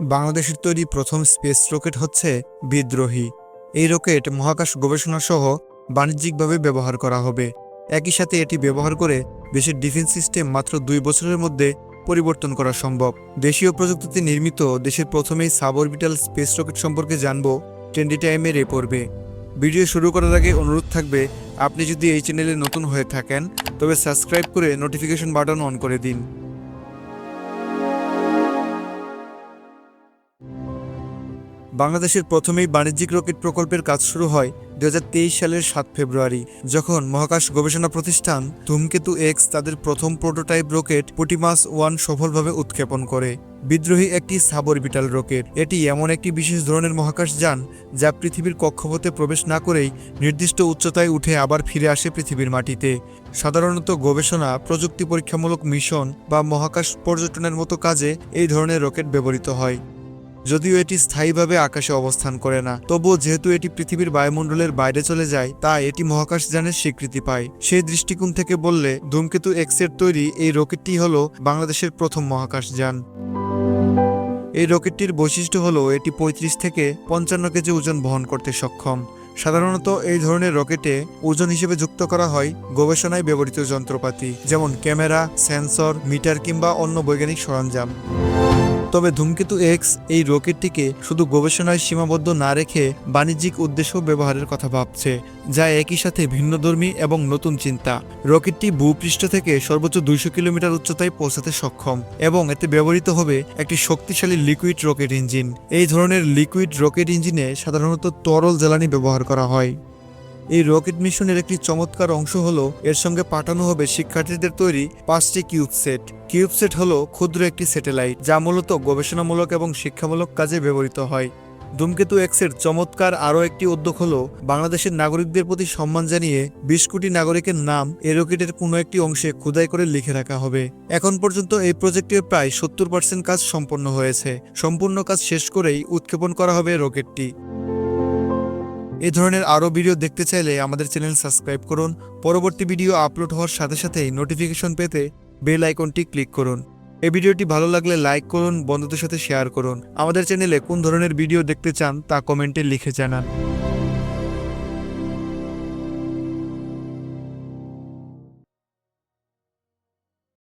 বাংলাদেশের তৈরি প্রথম স্পেস রকেট হচ্ছে বিদ্রোহী। এই রকেট মহাকাশ গবেষণা সহ বাণিজ্যিকভাবে ব্যবহার করা হবে। একই সাথে এটি ব্যবহার করে দেশের ডিফেন্স সিস্টেম মাত্র দুই বছরের মধ্যে পরিবর্তন করা সম্ভব। দেশীয় প্রযুক্তিতে নির্মিত দেশের প্রথমেই সাবঅরবিটাল স্পেস রকেট সম্পর্কে জানব ট্রেন্ডি টাইমের এ পর্বে। ভিডিও শুরু করার আগে অনুরোধ থাকবে, আপনি যদি এই চ্যানেলে নতুন হয়ে থাকেন, তবে সাবস্ক্রাইব করে নোটিফিকেশন বাটন অন করে দিন। বাংলাদেশের প্রথমেই বাণিজ্যিক রকেট প্রকল্পের কাজ শুরু হয় দু হাজার তেইশ সালের সাত ফেব্রুয়ারি, যখন মহাকাশ গবেষণা প্রতিষ্ঠান ধূমকেতু এক্স তাদের প্রথম প্রোটোটাইপ রকেট পুটিমাস ওয়ান সফলভাবে উৎক্ষেপণ করে। বিদ্রোহী একটি সাবঅরবিটাল রকেট। এটি এমন একটি বিশেষ ধরনের মহাকাশ যান, যা পৃথিবীর কক্ষপথে প্রবেশ না করেই নির্দিষ্ট উচ্চতায় উঠে আবার ফিরে আসে পৃথিবীর মাটিতে। সাধারণত গবেষণা, প্রযুক্তি পরীক্ষামূলক মিশন বা মহাকাশ পর্যটনের মতো কাজে এই ধরনের রকেট ব্যবহৃত হয়। যদিও এটি স্থায়ীভাবে আকাশে অবস্থান করে না, তবুও যেহেতু এটি পৃথিবীর বায়ুমণ্ডলের বাইরে চলে যায়, তাই এটি মহাকাশযানের স্বীকৃতি পায়। সেই দৃষ্টিকোণ থেকে বললে, ধূমকেতু এক্সের তৈরি এই রকেটটি হল বাংলাদেশের প্রথম মহাকাশযান এই রকেটটির বৈশিষ্ট্য হলো এটি পঁয়ত্রিশ থেকে পঞ্চান্ন কেজি ওজন বহন করতে সক্ষম। সাধারণত এই ধরনের রকেটে ওজন হিসেবে যুক্ত করা হয় গবেষণায় ব্যবহৃত যন্ত্রপাতি, যেমন ক্যামেরা, সেন্সর, মিটার কিংবা অন্য বৈজ্ঞানিক সরঞ্জাম। তবে ধূমকেতু এক্স এই রকেটটিকে শুধু গবেষণায় সীমাবদ্ধ না রেখে বাণিজ্যিক উদ্দেশ্য ব্যবহারের কথা ভাবছে, যা একই সাথে ভিন্নধর্মী এবং নতুন চিন্তা। রকেটটি ভূপৃষ্ঠ থেকে সর্বোচ্চ দুইশো কিলোমিটার উচ্চতায় পৌঁছাতে সক্ষম এবং এতে ব্যবহৃত হবে একটি শক্তিশালী লিকুইড রকেট ইঞ্জিন। এই ধরনের লিকুইড রকেট ইঞ্জিনে সাধারণত তরল জ্বালানি ব্যবহার করা হয়। এই রকেট মিশনের একটি চমৎকার অংশ হলো, এর সঙ্গে পাঠানো হবে শিক্ষার্থীদের তৈরি পাঁচটি কিউবসেট কিউবসেট হলো ক্ষুদ্র একটি স্যাটেলাইট, যা মূলত গবেষণামূলক এবং শিক্ষামূলক কাজে ব্যবহৃত হয়। ধূমকেতু এক্সের চমৎকার আরও একটি উদ্যোগ হল, বাংলাদেশের নাগরিকদের প্রতি সম্মান জানিয়ে বিশ কোটি নাগরিকের নাম এই রকেটের কোনো একটি অংশে খোদাই করে লিখে রাখা হবে। এখন পর্যন্ত এই প্রজেক্টের প্রায় সত্তর পার্সেন্ট কাজ সম্পন্ন হয়েছে। সম্পূর্ণ কাজ শেষ করেই উৎক্ষেপণ করা হবে রকেটটি। এই ধরনের আরও ভিডিও দেখতে চাইলে আমাদের চ্যানেল সাবস্ক্রাইব করুন। পরবর্তী ভিডিও আপলোড হওয়ার সাথে সাথেই নোটিফিকেশন পেতে বেল আইকনটি ক্লিক করুন। এ ভিডিওটি ভালো লাগলে লাইক করুন, বন্ধুদের সাথে শেয়ার করুন। আমাদের চ্যানেলে কোন ধরনের ভিডিও দেখতে চান তা কমেন্টে লিখে জানান।